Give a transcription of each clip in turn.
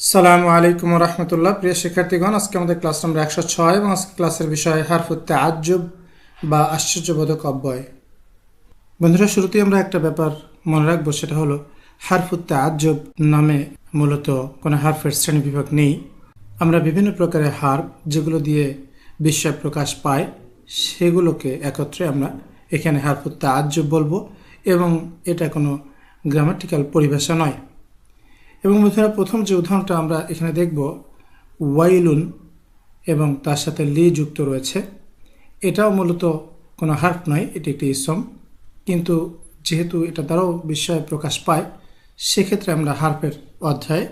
সালামু আলাইকুম রহমতুল্লাহ। প্রিয় শিক্ষার্থীগণ, আজকে আমাদের ক্লাস নম্বর একশো ছয় এবং আজকে ক্লাসের বিষয় হারফুত্তে আজ্জব বা আশ্চর্যবোধক অব্যয়। বন্ধুরা, শুরুতেই আমরা একটা ব্যাপার মনে রাখব, সেটা হলো হারফুত্তে আজ্জব নামে মূলত কোনো হারফের শ্রেণি বিভাগ নেই। আমরা বিভিন্ন প্রকারের হার্ফ যেগুলো দিয়ে বিস্ময় প্রকাশ পায়, সেগুলোকে একত্রে আমরা এখানে হারফুত্তে আজ্জব বলব এবং এটা কোনো গ্রামাটিক্যাল পরিভাষা নয়। এবং বন্ধুরা, প্রথম যে উদাহরণটা আমরা এখানে দেখব, ওয়াইলুন এবং তার সাথে লি যুক্ত রয়েছে। এটাও মূলত কোনো হার্ফ নয়, এটি একটি ইসম। কিন্তু যেহেতু এটা দ্বারাও বিষয় প্রকাশ পায়, সেক্ষেত্রে আমরা হার্ফের অধ্যায়ে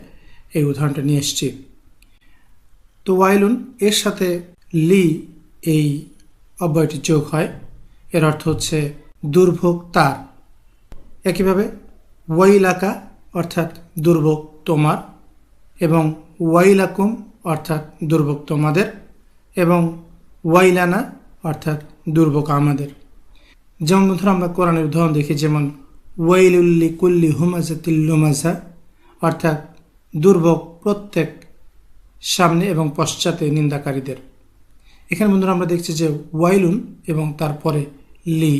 এই উদাহরণটা নিয়ে এসেছি। তো ওয়াইলুন, এর সাথে লি এই অব্যয়টি যোগ হয়। এর অর্থ হচ্ছে দুর্ভোগ তার। একইভাবে ওয়াইলাকা অর্থাৎ দুর্ভোগ তোমার এবং ওয়াইলাকুম অর্থাৎ দুর্ভোগ তোমাদের এবং ওয়াইলানা অর্থাৎ দুর্ভোগ আমাদের। যেমন বন্ধুরা, আমরা কোরআনের উদাহরণ দেখি, যেমন ওয়াইলুল্লি কুল্লি হুমাজাতিল্লুমাজা অর্থাৎ দুর্ভোগ প্রত্যেক সামনে এবং পশ্চাতে নিন্দাকারীদের। এখানে বন্ধুরা, আমরা দেখছি যে ওয়াইলুন এবং তারপরে লি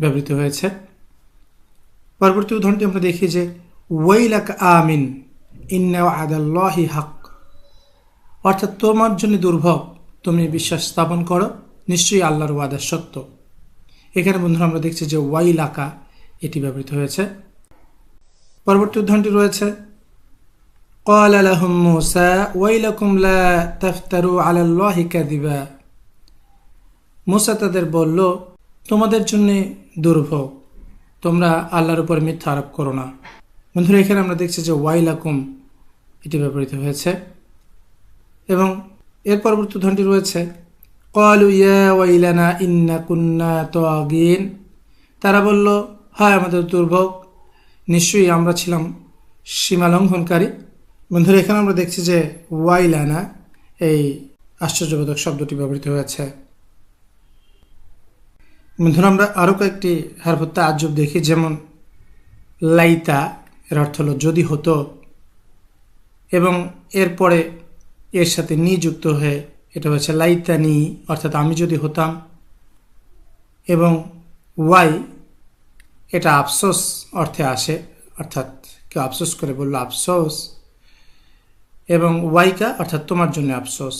ব্যবহৃত হয়েছে। পরবর্তী উদাহরণটি আমরা দেখি যে ওয়াইলাক আমিন ইন্না আদাল্লাহি হক অর্থাৎ তোমার জন্য দুর্ভোগ তুমি বিশ্বাস স্থাপন করো নিশ্চয়ই আল্লাহর ওয়াদা সত্য এখানে বন্ধুরা আমরা দেখছি যে ওয়াইলাকা এটি ব্যবহৃত হয়েছে পরবর্তী উদাহরণটি রয়েছে قال لهم موسى ويلكم لا تفتروا على الله كذبا মুসা তাদের বলল তোমাদের জন্য দুর্ভোগ তোমরা আল্লাহর উপর মিথ্যা আরোপ করো না বন্ধুরা, এখানে আমরা দেখছি যে ওয়াইলাকুম এটি ব্যবহৃত হয়েছে এবং এর পরবর্তী উদাহরণটি রয়েছে, কলু ইয়া ওয়াইলানা ইন্না কুন্না তোয়াগিন তারা বলল, হায় আমাদের দুর্ভোগ, নিশ্চয়ই আমরা ছিলাম সীমালঙ্ঘনকারী বন্ধুরা, এখানে আমরা দেখছি যে ওয়াইলানা, এই আশ্চর্যবোধক শব্দটি ব্যবহৃত হয়েছে। বন্ধুরা, আমরা আরও কয়েকটি হারভত্তা আজব দেখি, যেমন লাইতা এর অর্থ হলো যদি হতো, এবং এরপরে এর সাথে নিযুক্ত হয়ে এটা হচ্ছে লাইতানি অর্থাৎ আমি যদি হতাম, এবং ওয়াই এটা আফসোস অর্থে আসে, অর্থাৎ কেউ আফসোস করে বলল আফসোস, এবং ওয়াইকা অর্থাৎ তোমার জন্য আফসোস।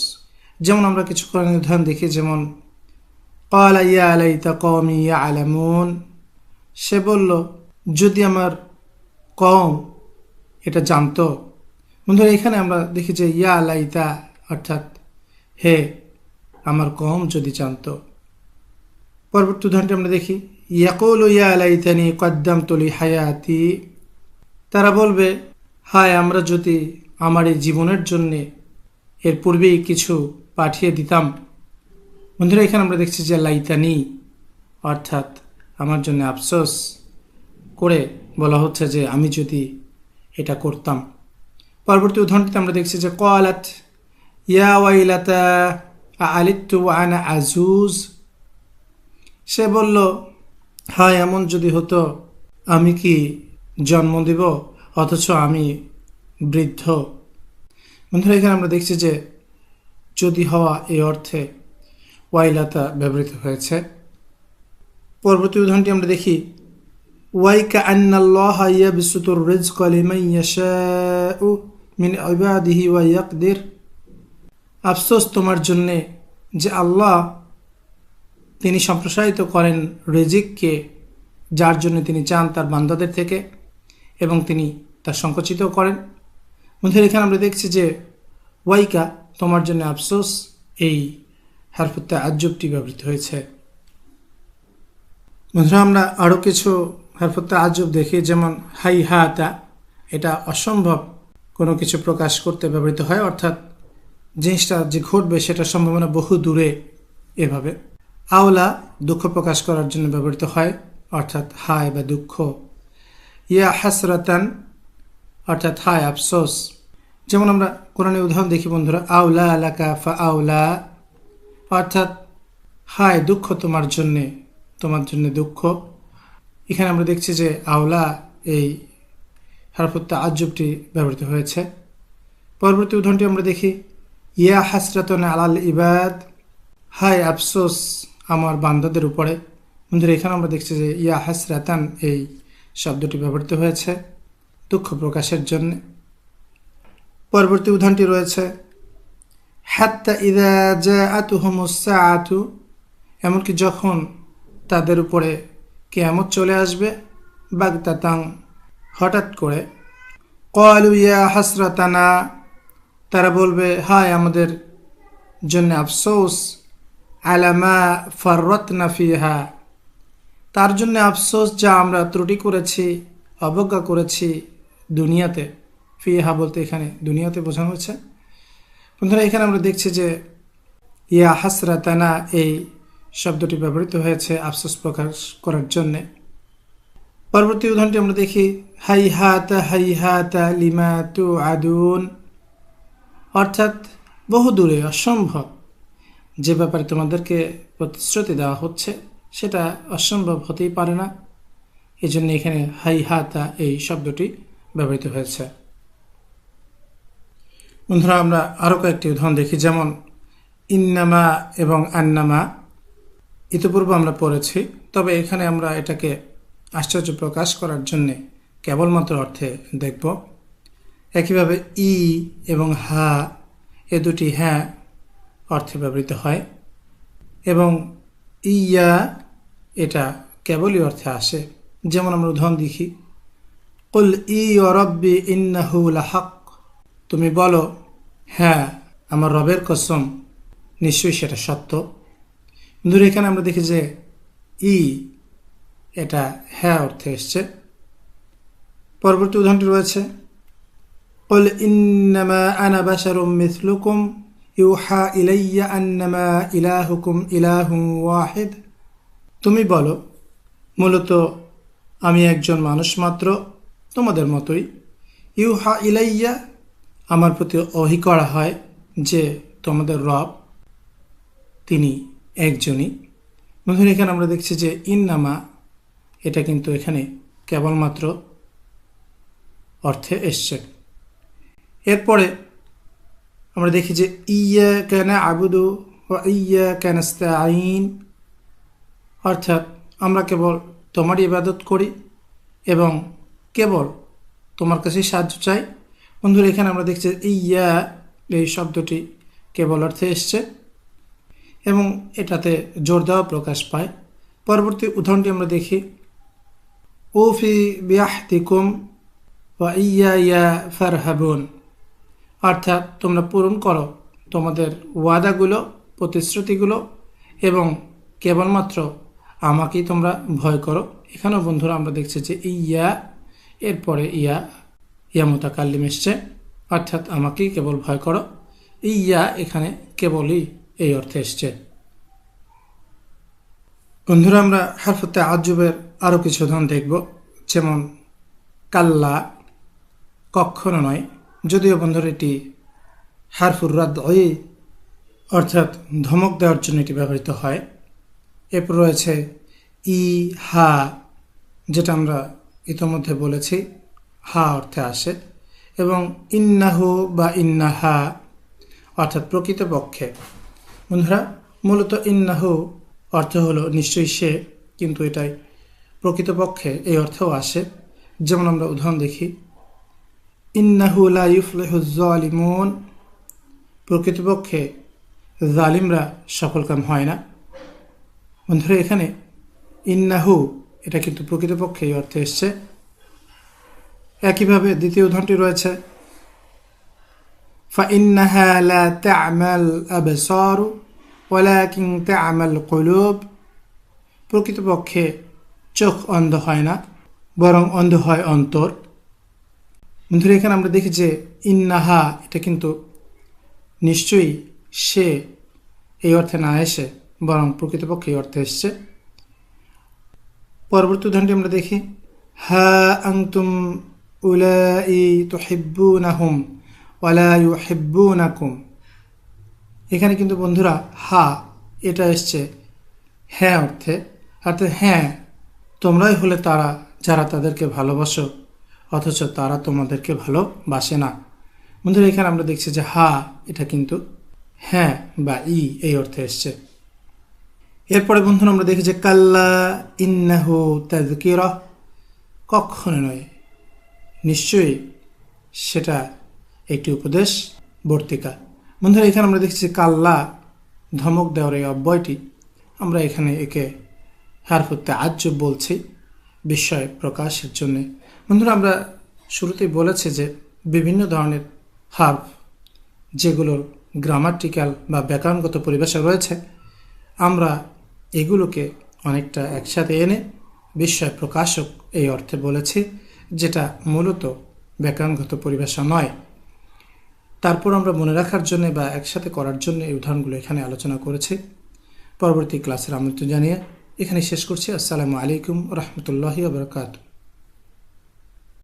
যেমন আমরা কিছু করে নির্ধারণ দেখি, যেমন কলাইয়া আলাইতা কমি আলামুন সে বলল, যদি আমার কম, এটা জানতো। বন্ধুরা, এখানে আমরা দেখি যে ইয়া লাইতা, অর্থাৎ হে, আমার কম যদি জানতো। পরবর্তী উদাহরণটি আমরা দেখি, ইয়াকুল ইয়া লাইতানি কদ্দাম তলি হায়াতি তারা বলবে, হায়, আমরা যদি আমার এই জীবনের জন্যে এর পূর্বেই কিছু পাঠিয়ে দিতাম। বন্ধুরা, এখানে আমরা দেখছি যে লাইতানি, অর্থাৎ আমার জন্য আফসোস করে বলা হচ্ছে যে আমি যদি এটা করতাম। পরবর্তী উদাহরণটিতে আমরা দেখছি যে কলাত ইয়া ওয়াইলাতা, আলিত্তু আনা আজুজ সে বলল, হয়, এমন যদি হতো, আমি কি জন্ম দিব, অথচ আমি বৃদ্ধ? বন্ধুরা, এখানে আমরা দেখছি যে যদি হওয়া এই অর্থে ওয়াইলাতা ব্যবহৃত হয়েছে। পরবর্তী উদাহরণটি আমরা দেখি ওয়াইকা আন্নাল্লাহ ইয়াবসুতুর রিজক লিমান ইয়াশাউ মিন ইবাদিহি ওয়া ইয়াকদির। আফসোস তোমার জন্যে যে আল্লাহ তিনি সম্প্রসারিত করেন রেজিককে, যার জন্য তিনি চান তার বান্দাদের থেকে এবং তিনি তার সংকুচিত করেন। বন্ধুরা, এখানে আমরা দেখছি যে ওয়াইকা তোমার জন্য আফসোস এই হারফুত্তে আজবটি ব্যবহৃত হয়েছে। বন্ধুরা, আমরা আরও কিছু হারফুত্তে আজব দেখি যেমন হাই হাতা, এটা অসম্ভব কোনো কিছু প্রকাশ করতে ব্যবহৃত হয়, অর্থাৎ জিনিসটা যে ঘটবে সেটা সম্ভাবনা বহু দূরে এভাবে। আওলা দুঃখ প্রকাশ করার জন্য ব্যবহৃত হয়, অর্থাৎ হায় বা দুঃখ। ইয়া হাসরাতান, অর্থাৎ হায় আফসোস। যেমন আমরা কোরআনে উদাহরণ দেখি, বন্ধুরা, আওলা আলাকা ফা আওলা, অর্থাৎ হায় দুঃখ তোমার জন্যে, তোমার জন্য দুঃখ। এখানে আমরা দেখছি যে আওলা এই হারফুত্তা আজবটি ব্যবহৃত হয়েছে। পরবর্তী উদাহরণটি আমরা দেখি, ইয়া হাসরাতন আলাল ইবাদ, হায় আফসোস আমার বান্দাদের উপরে। বন্ধুরা, এখানে আমরা দেখছি যে ইয়া হাসরাতান এই শব্দটি ব্যবহৃত হয়েছে দুঃখ প্রকাশের জন্য। পরবর্তী উদাহরণটি রয়েছে, হাত্তা ইদা জাআতুহুমুস-সাআতু এমনকি যখন তাদের উপরে কেয়ামত চলে আসবে বাগতাতাং হঠাৎ করে কলু ইয়া হাসরাতানা, তারা বলবে, হায় আমাদের জন্য আফসোস আলামা ফররতনা ফিহা। তার জন্য আফসোস যা আমরা ত্রুটি করেছি, অবজ্ঞা করেছি দুনিয়াতে। ফিহা বলতে এখানে দুনিয়াতে বোঝানো হচ্ছে বন্ধুরা, এখানে আমরা দেখছি যে ইয়া হাসরাতানা, এই শব্দটি ব্যবহৃত হয়েছে আফসোস প্রকাশ করার জন্যে। পরবর্তী উদাহরণটি আমরা দেখি, হাই হাতা হাই হাতা, লিমা তু আদুন অর্থাৎ বহু দূরে অসম্ভব। যে ব্যাপারে তোমাদেরকে প্রতিশ্রুতি দেওয়া হচ্ছে, সেটা অসম্ভব হতেই পারে না। এই জন্য এখানে হাই হাতা, এই শব্দটি ব্যবহৃত হয়েছে। বন্ধুরা, আমরা আরও কয়েকটি উদাহরণ দেখি, যেমন, ইন্নামা এবং আন্নামা। ইতিপূর্বে আমরা পড়েছি, তবে এখানে আমরা এটাকে আশ্চর্য প্রকাশ করার জন্যে কেবলমাত্র অর্থে দেখব। একইভাবে ই এবং হা এ দুটি হ্যাঁ অর্থে ব্যবহৃত হয় এবং ইয়া এটা কেবলই অর্থে আসে। যেমন আমরা উদাহরণ দেখি, কুল ই রব্বি ইন্নাহু হক তুমি বলো হ্যাঁ আমার রবের কসম, নিশ্চয়ই সেটা সত্য। কিন্তু এখানে আমরা দেখি যে ই এটা হ্যাঁ অর্থে এসছে পরবর্তী উদাহরণটি রয়েছে قل إنما أنا بشر مثلكم يوحى إلي أنما إلهكم إله واحد তুমি বলো মূলত আমি একজন মানুষ মাত্র তোমাদের মতোই ইউহা ইলাইয়া আমার প্রতি অহি করা হয় যে তোমাদের রব তিনি একজনই। বন্ধুরা এখানে আমরা দেখছি যে ইন্নামা, এটা কিন্তু এখানে কেবলমাত্র অর্থে এসছে। এরপরে আমরা দেখি যে ইয়া কেন আবুদু ও ইয়া কেন আইন অর্থাৎ আমরা কেবল তোমারই ইবাদত করি এবং কেবল তোমার কাছে সাহায্য চাই। বন্ধুরা, এখানে আমরা দেখছি ইয়া এই শব্দটি কেবল অর্থে এসছে। এবং এটাতে জোর দেওয়া প্রকাশ পায়। পরবর্তী উদাহরণটি আমরা দেখি। ও ওফি বিয়াহতিকুম বা ইয়া ইয়া ফারহাবুন। অর্থাৎ তোমরা পূরণ করো তোমাদের ওয়াদাগুলো, প্রতিশ্রুতিগুলো এবং কেবলমাত্র আমাকেই তোমরা ভয় করো। এখানেও বন্ধুরা আমরা দেখছি যে ইয়া, এরপরে ইয়া ইয়া মোতাকাল্লিম এসছে। অর্থাৎ আমাকেই কেবল ভয় করো। ইয়া এখানে কেবলই এই অর্থে এসছে। বন্ধুরা, আমরা হারফতে আজুবের আরও কিছু ধন দেখব। যেমন, কাল্লা কখনো নয়। যদিও বন্ধুরা, এটি হারফুর রাদ অর্থাৎ ধমক দেওয়ার জন্য এটি ব্যবহৃত হয়। এরপর রয়েছে ই, হা, যেটা আমরা ইতোমধ্যে বলেছি। হা অর্থে আসে। এবং ইন্নাহু বা ইন্নাহা অর্থাৎ প্রকৃতপক্ষে। বন্ধুরা, মূলত ইন্নাহু অর্থ হলো নিশ্চয়ই সে, কিন্তু এটাই প্রকৃতপক্ষে এই অর্থেও আসে। যেমন আমরা উদাহরণ দেখি, ইন্নাহু লা ইউফলেহুজ্জালিমুন প্রকৃতপক্ষে জালিমরা সফলকাম হয় না। বন্ধুরা, এখানে ইন্নাহু, এটা কিন্তু প্রকৃতপক্ষে এই অর্থে এসছে। একইভাবে দ্বিতীয় উদাহরণটি রয়েছে فإنها لا تعمى الأبصار ولكن تعمى القلوب প্রকৃতপক্ষে চোখ অন্ধ হয় না বরং অন্ধ হয় অন্তর বন্ধুরা এখানে আমরা দেখি যে ইন্নাহা এটা কিন্তু নিশ্চয়ই সে এই অর্থে না এসে বরং প্রকৃতপক্ষে এই অর্থে এসছে পরবর্তী উদাহরণটি আমরা দেখি হা আংতুম উলাই তুহিব্বুনাহুম ওয়ালা ইউহিব্বুনাকুম। এখানে কিন্তু বন্ধুরা, হা, এটা এসছে হ্যাঁ অর্থে। অর্থাৎ হ্যাঁ তোমরাই হলে তারা যারা তাদেরকে ভালোবাসো, অথচ তারা তোমাদেরকে ভালোবাসে না। বন্ধুরা, এখানে আমরা দেখছি যে হা, এটা কিন্তু হ্যাঁ বা ই, এই অর্থে এসছে। এরপরে বন্ধুরা আমরা দেখি যে কাল্লা ইন্নাহু তাজকিরা কখনো নয়, নিশ্চয়ই সেটা একটি উপদেশ, বর্তিকা। বন্ধুরা, এখানে আমরা দেখছি কাল্লা, ধমক দেওয়ার এই অব্যয়টি। আমরা এখানে একে হারফুতে আজ্জব বলছি, বিস্ময় প্রকাশের জন্যে। বন্ধুরা, আমরা শুরুতেই বলেছি যে বিভিন্ন ধরনের হার্ফ যেগুলোর গ্রামাটিক্যাল বা ব্যাকরণগত পরিভাষা রয়েছে, আমরা এগুলোকে অনেকটা একসাথে এনে বিস্ময় প্রকাশক এই অর্থে বলেছি, যেটা মূলত ব্যাকরণগত পরিভাষা নয়। তারপর আমরা মনে রাখার জন্য বা একসাথে করার জন্য এই উদাহরণগুলো এখানে আলোচনা করেছি। পরবর্তী ক্লাসের আমন্ত্রণ জানিয়ে এখানে শেষ করছি। আসসালামু আলাইকুম রহমতুল্লাহি বরকাত